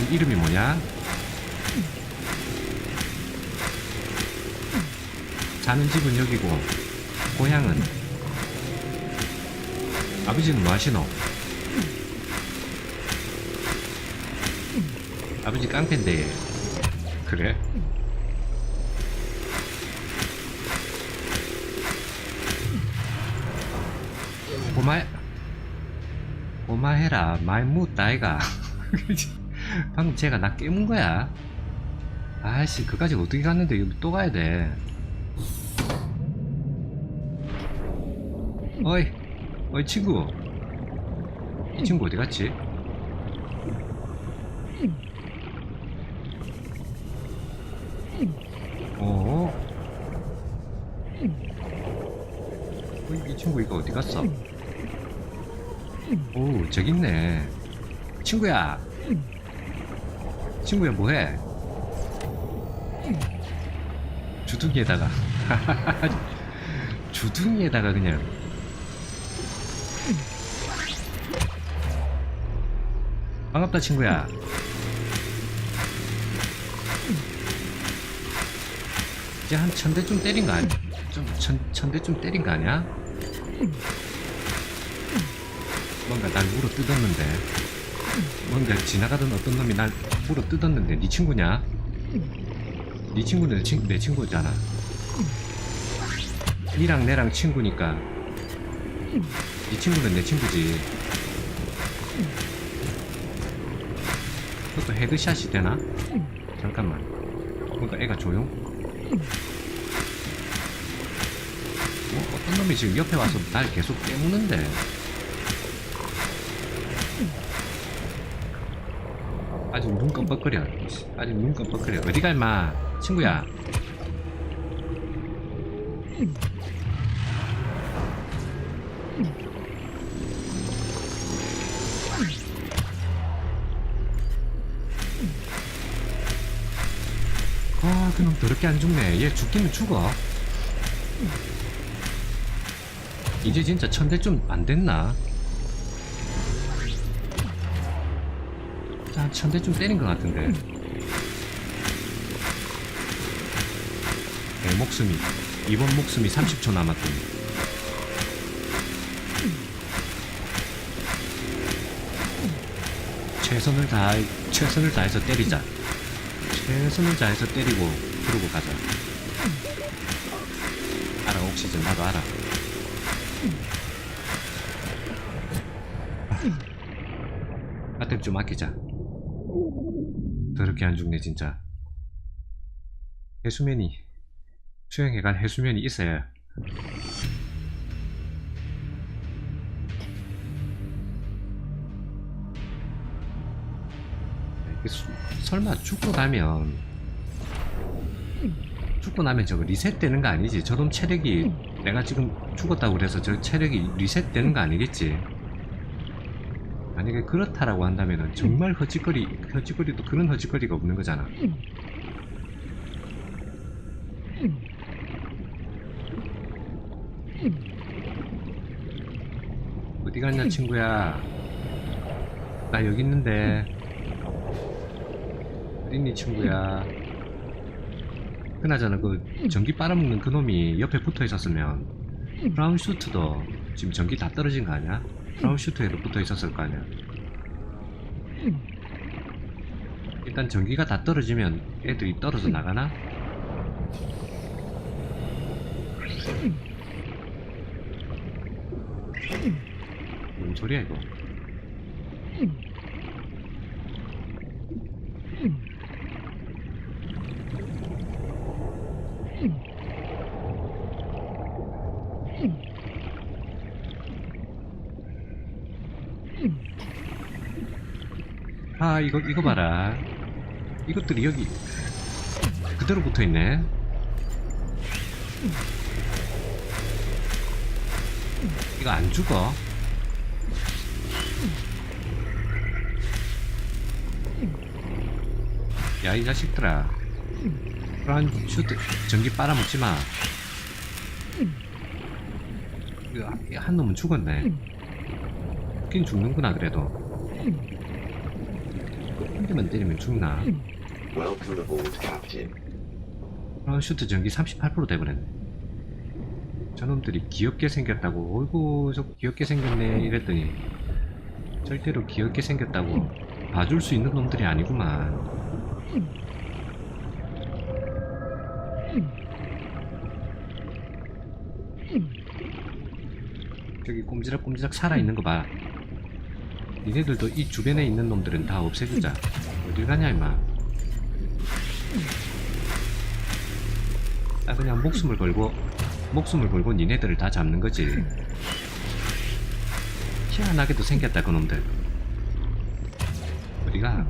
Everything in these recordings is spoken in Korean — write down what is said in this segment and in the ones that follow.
넌 이름이 뭐냐? 사는 집은 여기고 고향은 아버지는 뭐 하시노? 아버지 깡패인데 그래? 고마 고마해라 말 묻다 아이가 방금 제가 나 깨문 거야 아씨 그까지 어떻게 갔는데 여기 또 가야 돼 어이 어이 친구 이 친구 어디 갔지? 어? 어, 이 친구 이거 어디 갔어? 오 저기 있네 친구야 친구야 뭐해? 주둥이에다가 주둥이에다가 그냥 반갑다 친구야 이제 한 천대쯤 때린 거 아니야? 좀 천, 천대쯤 때린 거 아니야? 뭔가 날 물어 뜯었는데 뭔가 지나가던 어떤 놈이 날 물어 뜯었는데 네 친구냐? 네 친구는 내, 친, 내 친구잖아 니랑 내랑 친구니까 네 친구는 내 친구지 그것도 헤드샷이 되나? 잠깐만 뭔가 애가 조용? 뭐 어떤 놈이 지금 옆에 와서 날 계속 깨무는데 아직 눈 깜빡거려. 아직 눈 깜빡거려. 어디 가 임마? 친구야. 아 그놈 더럽게 안 죽네. 얘 죽기는 죽어. 이제 진짜 천대 좀 안 됐나? 자, 천대 좀 때린 것 같은데. 내 목숨이, 이번 목숨이 30초 남았더니. 최선을 다해, 최선을 다해서 때리자. 최선을 다해서 때리고, 그러고 가자. 알아, 옥시즌, 나도 알아. 배터리 좀 아끼자. 더럽게 안 죽네 진짜. 해수면이 수영해갈 해수면이 있어야. 수- 설마 죽고 나면 죽고 나면 저거 리셋되는 거 아니지? 저놈 체력이 내가 지금 죽었다고 그래서 저 체력이 리셋되는 거 아니겠지? 만약에 그렇다라고 한다면은 정말 허짓거리 허짓거리도 그런 허짓거리가 없는 거잖아. 어디 갔냐 친구야? 나 여기 있는데 어딨니 친구야? 그나저나 그 전기 빨아먹는 그 놈이 옆에 붙어 있었으면 브라운 슈트도 지금 전기 다 떨어진 거 아니야? 브라운 슈트에도 붙어 있었을 거 아니야? 일단 전기가 다 떨어지면 애들이 떨어져 나가나? 뭔 소리야 이거? 아 이거 이거 봐라. 이것들이 여기 그대로 붙어 있네. 이거 안 죽어. 야 이 자식들아. 그런 슈트 전기 빨아먹지 마. 이거 한- 한 놈은 죽었네. 죽긴 죽는구나 그래도 한 대만 때리면 죽나? Welcome aboard, Captain. 프라운슈트 전기 38% 돼버렸네. 저놈들이 귀엽게 생겼다고, 어이구, 저 귀엽게 생겼네, 이랬더니, 절대로 귀엽게 생겼다고 봐줄 수 있는 놈들이 아니구만. 저기 꼼지락꼼지락 살아있는 거 봐. 니네들도 이 주변에 있는 놈들은 다 없애주자. 어딜 가냐, 임마. 아 그냥 목숨을 걸고 목숨을 걸고 니네들을 다 잡는 거지 희한하게도 생겼다 그놈들 어디가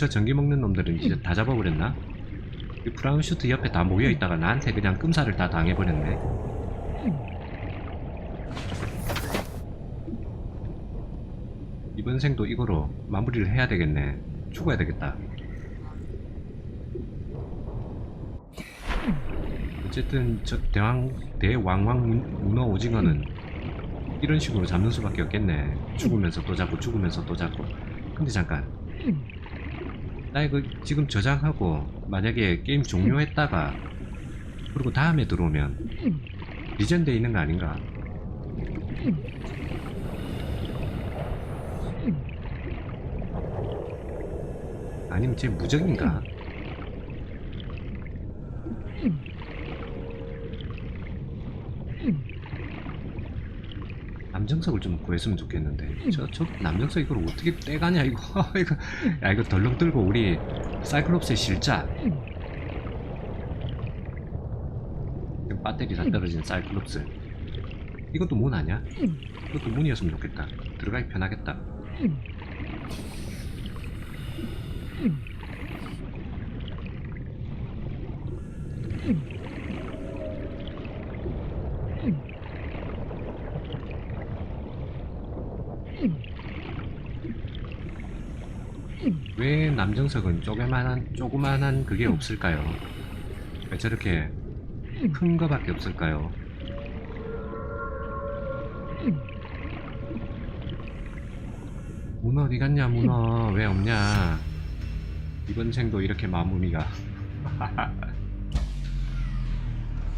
근처 전기 먹는 놈들은 이제 다 잡아버렸나? 이 브라운 슈트 옆에 다 모여있다가 나한테 그냥 끔사를 다 당해버렸네 이번 생도 이거로 마무리를 해야 되겠네. 죽어야 되겠다. 어쨌든 저 대왕 대왕왕 문- 문어 오징어는 이런 식으로 잡는 수밖에 없겠네. 죽으면서 또 잡고 죽으면서 또 잡고. 근데 잠깐. 나 이거 지금 저장하고 만약에 게임 종료했다가 그리고 다음에 들어오면 리젠돼 있는 거 아닌가? 아니면 쟤 무적인가? 남정석을 좀 구했으면 좋겠는데. 저, 저 남정석 이걸 어떻게 떼가냐 이거. 이거. 야 이거 덜렁 들고 우리 사이클롭스의 실자. 지금 배터리 다 떨어진 사이클롭스. 이것도 문 아니야? 이것도 문이었으면 좋겠다. 들어가기 편하겠다 왜 남정석은 조그만한 조그만한 그게 없을까요? 왜 저렇게 큰 거밖에 없을까요? 문어 어디 갔냐 문어 왜 없냐 이번 생도 이렇게 마무리가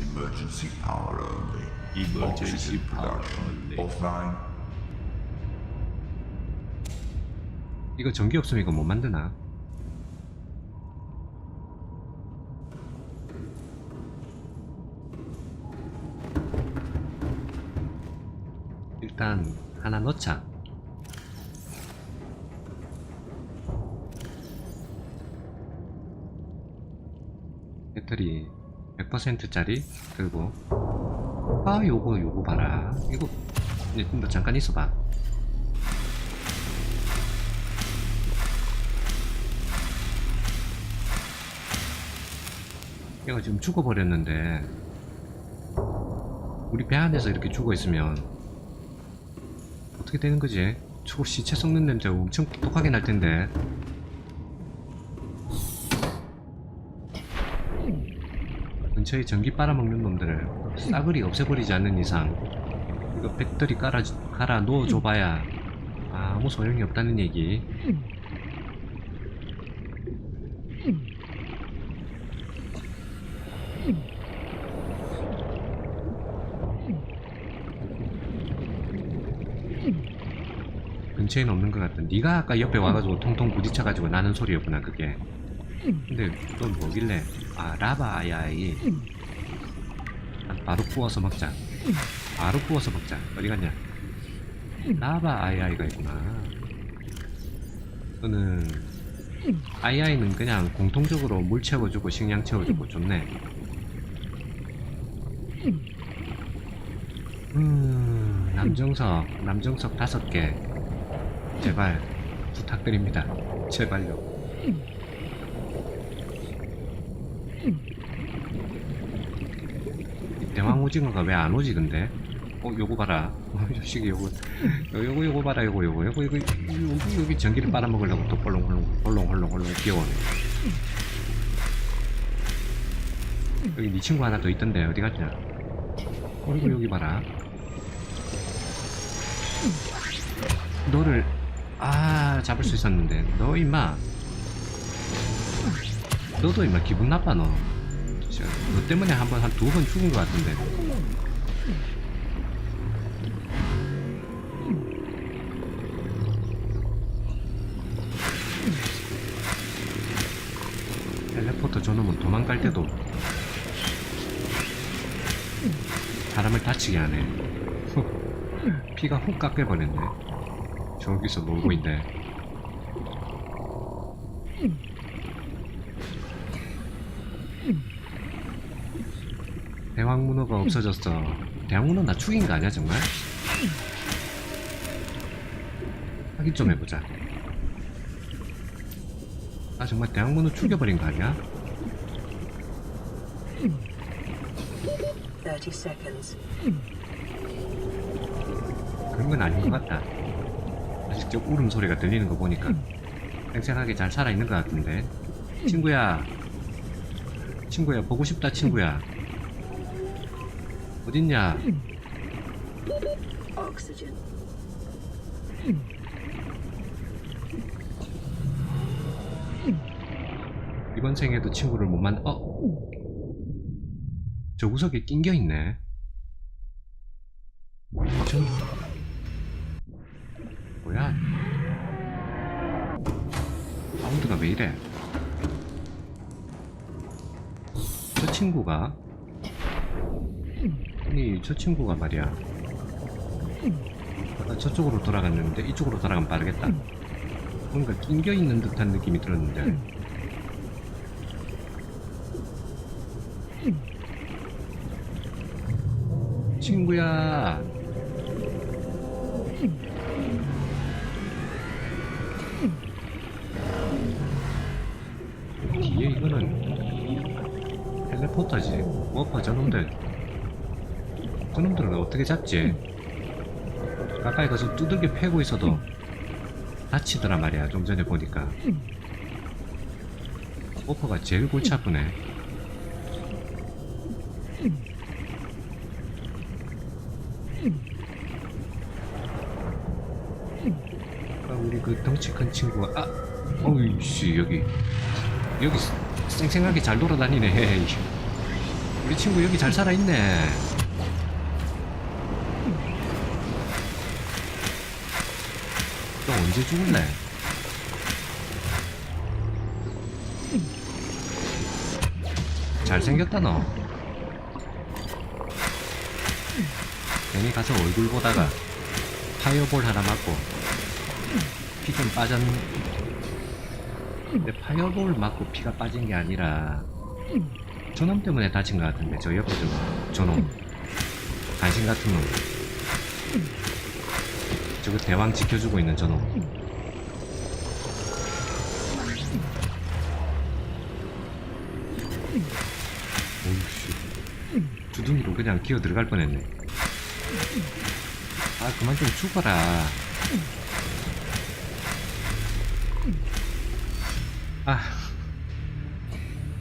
Emergency power only. Emergency power only. offline. 이거 전기 없으면 이거 못 만드나? 일단 하나 넣자. 배터리 100%짜리 들고 아 요거 요거 봐라 이거 잠깐 있어봐 얘가 지금 죽어버렸는데 우리 배 안에서 이렇게 죽어있으면 어떻게 되는 거지? 저거 시체 썩는 냄새 엄청 독하게 날 텐데 근처에 전기 빨아먹는 놈들을 싸그리 없애버리지 않는 이상 이거 배터리 깔아, 갈아 놓아줘봐야 아무 소용이 없다는 얘기 근처에는 없는 것 같다. 네가 아까 옆에 와가지고 통통 부딪혀가지고 나는 소리였구나 그게. 근데 넌 뭐길래? 아 라바야이. 아, 바로 구워서 먹자. 바로 구워서 먹자. 어디 갔냐? 라바 아이아이가 있구나. 너는 아이아이는 그냥 공통적으로 물 채워주고 식량 채워주고 좋네. 음, 남정석, 남정석 다섯 개. 제발 부탁드립니다. 제발요. 이 대왕 오징어가 왜 안 오지 근데? 어 요거 봐라. 어, 이 자식이 요거 요- 요거 요거 봐라 요거 요거 요거 요거 여기 여기 전기를 빨아먹으려고 또 헐렁헐렁 헐렁헐렁 헐렁 뛰어오네. 여기 네 친구 하나 더 있던데 어디 갔냐? 어이구 여기 봐라. 너를 아 잡을 수 있었는데 너 임마 너도 임마 기분 나빠 너. 진짜 너 때문에 한 번 한 두 번 죽은 것 같은데. 텔레포터 저놈은 도망갈 때도 사람을 다치게 하네. 훅. 피가 훅 깎여버렸네. 저기서 놀고 있네. 대왕문어가 없어졌어. 대왕문어 나 죽인 거 아니야 정말? 확인 좀 해보자. 아 정말 대왕문어 죽여버린 거 아니야? 30 seconds. 그런 건 아닌 것 같다. 아직 저 울음소리가 들리는 거 보니까 쌩쌩하게 잘 살아있는 것 같은데. 친구야. 친구야, 보고 싶다, 친구야. 어딨냐? 이번 생에도 친구를 못 만, 어? 저 구석에 낑겨 있네. 저... 뭐야? 사운드가 왜 이래? 저 친구가 아니 저 친구가 말이야 아까 저쪽으로 돌아갔는데 이쪽으로 돌아가면 빠르겠다 뭔가 낑겨 있는 듯한 느낌이 들었는데 친구야. 이거는 텔레포터지. 워퍼 저놈들. 저놈들은 어떻게 잡지? 가까이 가서 두들겨 패고 있어도 다치더라 말이야. 좀 전에 보니까. 워퍼가 제일 골치 아프네. 아, 우리 그 덩치 큰 친구가 아 어이씨 여기 여기 쌩쌩하게 잘 돌아다니네. 우리 친구 여기 잘 살아있네. 너 언제 죽을래? 잘생겼다 너. 괜히 가서 얼굴 보다가 파이어볼 하나 맞고 피 좀 빠졌 근데 파이어볼 맞고 피가 빠진 게 아니라 저놈 때문에 다친 것 같은데 저 옆에 저 저놈. 간신 같은 놈. 저거 대왕 지켜주고 있는 저놈. 오우씨. 주둥이로 그냥 기어 들어갈 뻔했네. 아 그만 좀 죽어라 아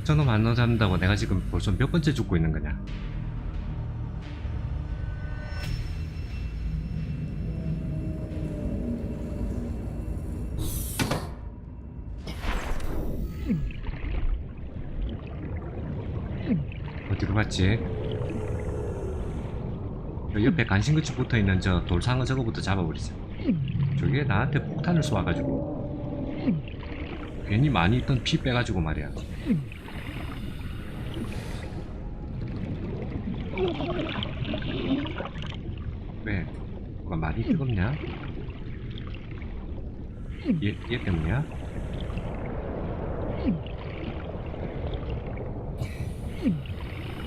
저놈 안 넣어잡는다고 내가 지금 벌써 몇 번째 죽고 있는 거냐? 어디로 갔지? 저 옆에 간신구치 붙어있는 저 돌상어 저거부터 잡아버리자. 저게 나한테 폭탄을 쏘아가지고 괜히 많이 있던 피 빼가지고 말이야 왜? 뭐가 많이 뜨겁냐? 얘, 얘 때문이야?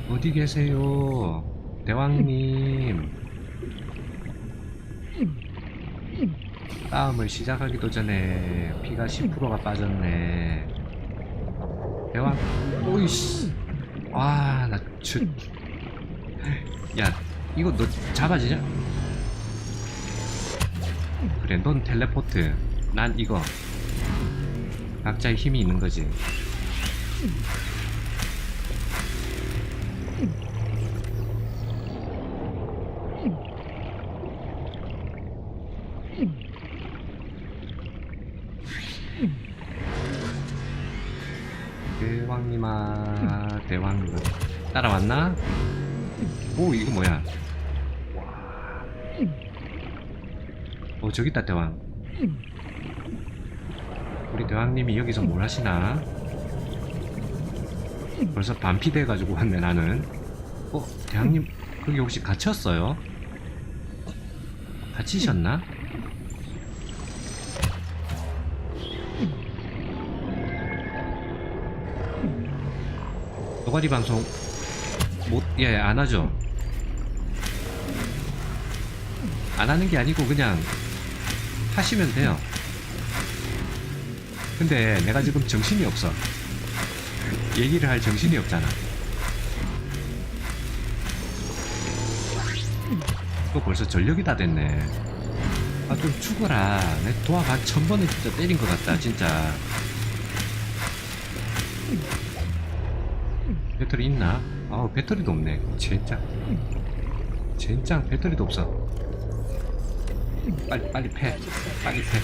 어디 계세요? 대왕님. 싸움을 시작하기도 전에 피가 10%가 빠졌네. 대왕, 오이씨. 와, 나, 저, 야, 이거 너 잡아지냐? 그래, 넌 텔레포트. 난 이거. 각자의 힘이 있는 거지. 저기 있다 대왕 우리 대왕님이 여기서 뭘 하시나? 벌써 반피 돼 가지고 왔네 나는 어 대왕님 거기 혹시 갇혔어요? 갇히셨나? 노가리 방송 못예 안 하죠 안 하는 게 아니고 그냥 하시면 돼요. 근데 내가 지금 정신이 없어. 얘기를 할 정신이 없잖아. 또 벌써 전력이 다 됐네. 아 좀 죽어라. 내 도합 한 천번은 진짜 때린 것 같다 진짜. 배터리 있나? 아 배터리도 없네. 젠장. 젠장 배터리도 없어 빨리 빨리 패. 빨리 패.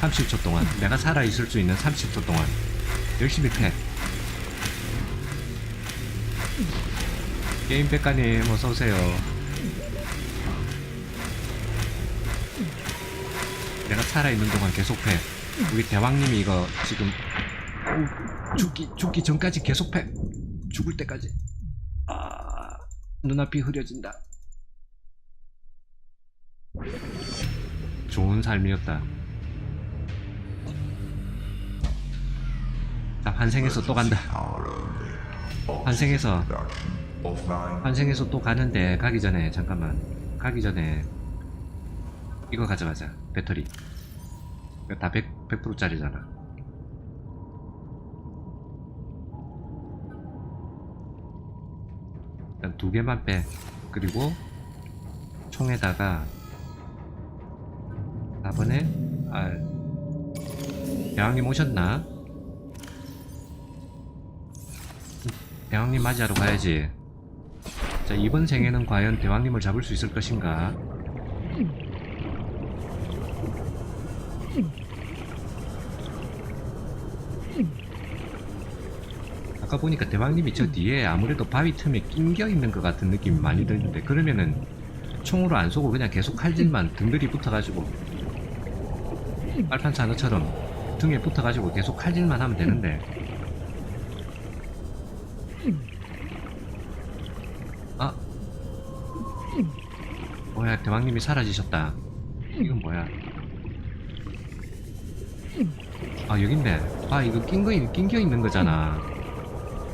(30초) 동안. 내가 살아 있을 수 있는 (30초) 동안. 열심히 패. 게임 백가님 어서 오세요. 내가 살아 있는 동안 계속 패. 우리 대왕님이 이거 지금 죽기 죽기 전까지 계속 패. 죽을 때까지. 아 눈앞이 흐려진다 좋은 삶이었다 자 환생해서 또 간다. 환생해서. 환생해서 또 가는데 가기 전에 잠깐만 가기 전에 이거 가져가자 배터리 다 100, 100%짜리잖아 일단 두 개만 빼. 그리고 총에다가 4번에 알 대왕님 오셨나? 대왕님 맞이하러 가야지. 자 이번 생에는 과연 대왕님을 잡을 수 있을 것인가 아까 보니까 대왕님이 저 뒤에 아무래도 바위 틈에 낑겨 있는 것 같은 느낌이 많이 드는데 그러면은 총으로 안 쏘고 그냥 계속 칼질만 등들이 붙어가지고 빨판 차너처럼 등에 붙어가지고 계속 칼질만 하면 되는데. 아. 뭐야 대왕님이 사라지셨다. 이건 뭐야? 아 여깄네. 아 이거 낀거 낑겨 있는 거잖아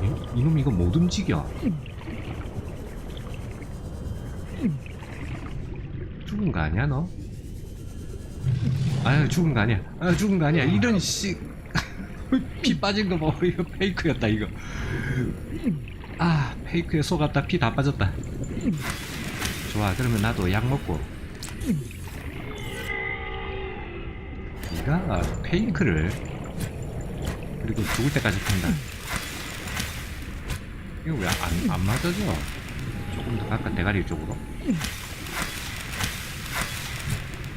이- 이놈 이거 못 움직여 죽은 거 아니야 너? 아유 죽은 거 아니야 아 죽은 거 아니야 이런 씨 피 빠진 거 봐. 이거 페이크였다 이거. 아 페이크에 속았다 피 다 빠졌다. 좋아 그러면 나도 약 먹고. 네가 페이크를 그리고 죽을 때까지 판다. 이거 왜 안 안 맞아져? 조금 더 가까 대가리 쪽으로.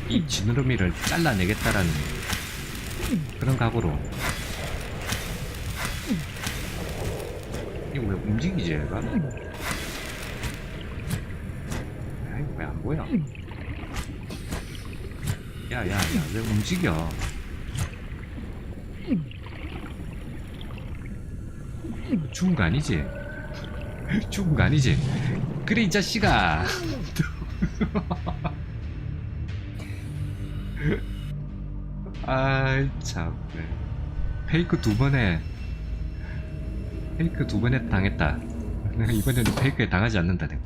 이 지느러미를 잘라내겠다라는 그런 각오로. 이거 왜 움직이지 얘가? 왜안 보여? 야야야 왜 움직여? 죽은 거 아니지? 죽은 거 아니지? 그래 이 자식아. 아이 참. 페이크 두 번에 페이크 두 번에 당했다. 이번에는 페이크에 당하지 않는다 내가.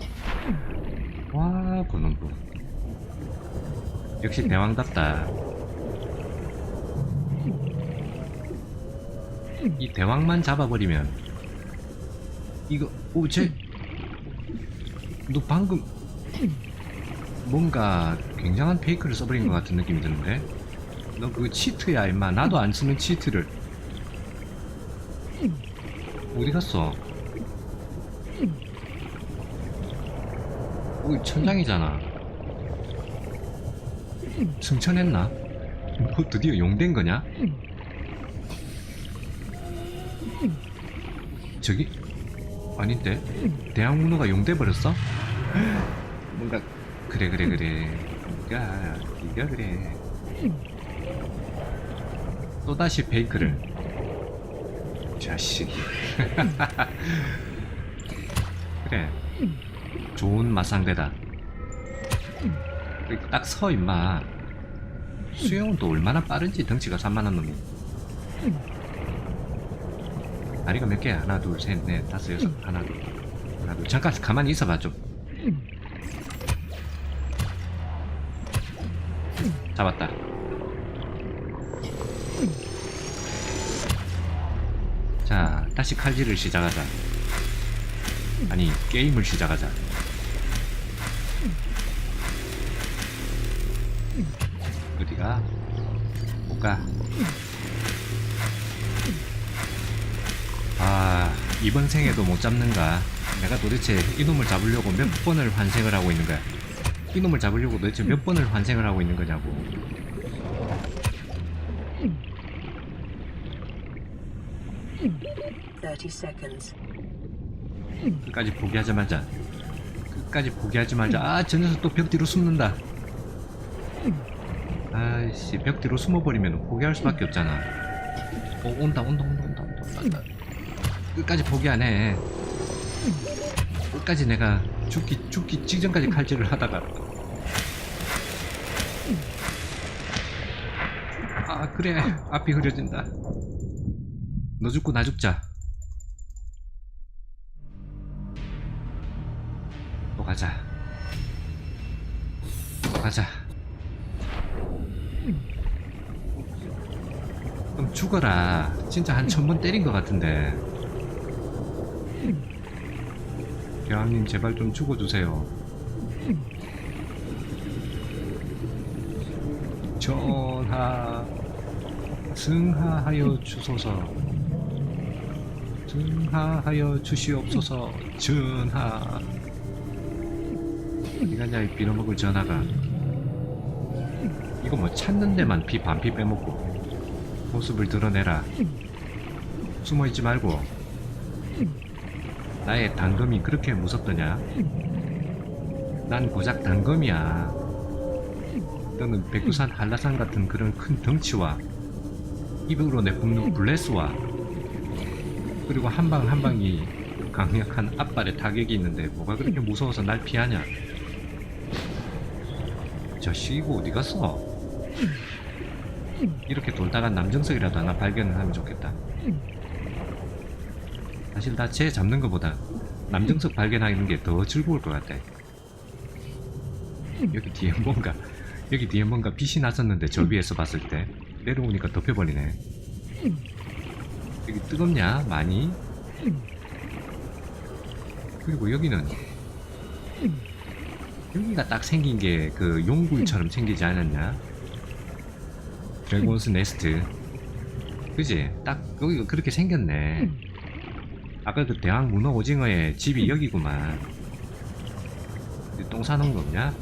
와 그놈도. 역시 대왕답다. 이 대왕만 잡아버리면 이거 오 쟤 너 방금 뭔가 굉장한 페이크를 써버린 것 같은 느낌이 드는데 너 그거 치트야 임마 나도 안 쓰는 치트를 어디 갔어? 오 천장이잖아 승천했나? 뭐 드디어 용된 거냐? 저기 아닌데 대학 문호가 용돼 버렸어? 뭔가 그래 그래 그래. 네가 네가 그래. 또 다시 베이크를. 자식이. 그래. 좋은 마상대다. 딱 서 임마. 수영은 또 얼마나 빠른지 덩치가 산만한 놈이 다리가 몇 개야? 하나 둘 셋 넷 다섯 여섯. 하나 둘. 하나 둘. 잠깐 가만히 있어봐 좀. 잡았다. 자 다시 칼질을 시작하자. 아니 게임을 시작하자. 어디가? 못 가 아 이번 생에도 못 잡는가? 내가 도대체 이놈을 잡으려고 몇 번을 환생을 하고 있는 거야 이놈을 잡으려고 도대체 몇 번을 환생을 하고 있는 거냐고. 끝까지 포기하지 말자 끝까지 포기하지 말자 아저 녀석 또 벽 뒤로 숨는다. 아이씨 벽 뒤로 숨어버리면 포기할 수밖에 없잖아. 어 온다 온다 온다 온다 온다, 온다. 끝까지 포기 안 해. 끝까지 내가 죽기 죽기 직전까지 칼질을 하다가. 아 그래. 앞이 흐려진다. 너 죽고 나 죽자. 또 가자. 또 가자. 그럼 죽어라. 진짜 한 천 번 때린 것 같은데 대왕님 제발 좀 죽어주세요. 전하 승하하여 주소서. 승하하여 주시옵소서 전하. 어디 가냐 이 빌어먹을 전하가. 이거 뭐 찾는 데만 피 반피 빼먹고 모습을 드러내라. 숨어있지 말고 나의 단검이 그렇게 무섭더냐 난 고작 단검이야 너는 백두산 한라산 같은 그런 큰 덩치와 입으로 내뿜는 블레스와 그리고 한 방 한 방이 강력한 앞발의 타격이 있는데 뭐가 그렇게 무서워서 날 피하냐 저 시고 어디 갔어? 이렇게 돌다가 남정석이라도 하나 발견을 하면 좋겠다. 사실 나 쟤 잡는 것보다 남정석 발견하는 게 더 즐거울 것 같아. 여기 뒤에 뭔가 여기 뒤에 뭔가 빛이 났었는데 저 위에서 봤을 때 내려오니까 덮여버리네. 여기 뜨겁냐? 많이? 그리고 여기는 여기가 딱 생긴 게 그 용굴처럼 생기지 않았냐? 드래곤스 네스트. 그지? 딱 여기가 그렇게 생겼네. 아까 그 대왕 문어 오징어의 집이 여기구만. 똥 사놓은 거 없냐?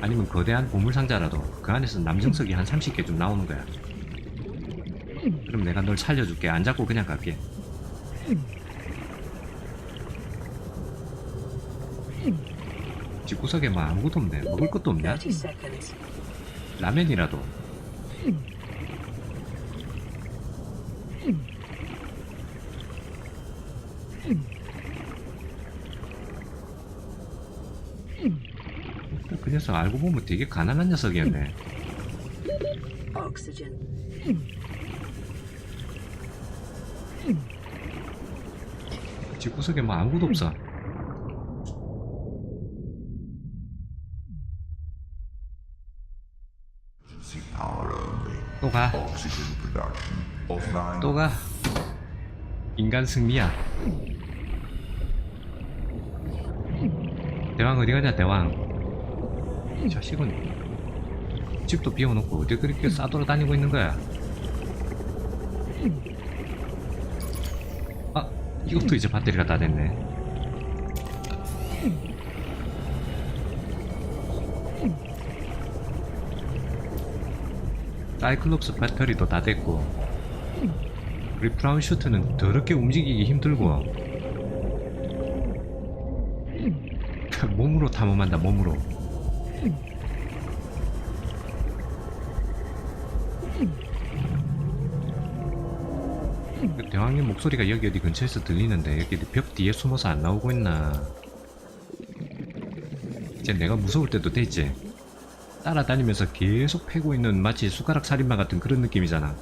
아니면 거대한 보물상자라도 그 안에서 남정석이 한 30개 좀 나오는 거야. 그럼 내가 널 살려줄게. 안 잡고 그냥 갈게. 집구석에 뭐 아무것도 없네. 먹을 것도 없냐? 라면이라도. 그 녀석 알고 보면 되게 가난한 녀석이었네. Oxygen. 집구석에 뭐 아무것도 없어. 또 가. Oxygen production offline. 또 가. 인간 승리야. 대왕 어디 가냐 대왕. 이 자식은 집도 비워놓고 어디 그렇게 싸돌아 다니고 있는 거야. 아 이것도 이제 배터리가 다 됐네. 사이클롭스 배터리도 다 됐고 우리 브라운 슈트는 더럽게 움직이기 힘들고 몸으로 탐험한다 몸으로. 그 대왕님 목소리가 여기 어디 근처에서 들리는데 여기 벽 뒤에 숨어서 안 나오고 있나? 이제 내가 무서울 때도 됐지. 따라다니면서 계속 패고 있는 마치 숟가락 살인마 같은 그런 느낌이잖아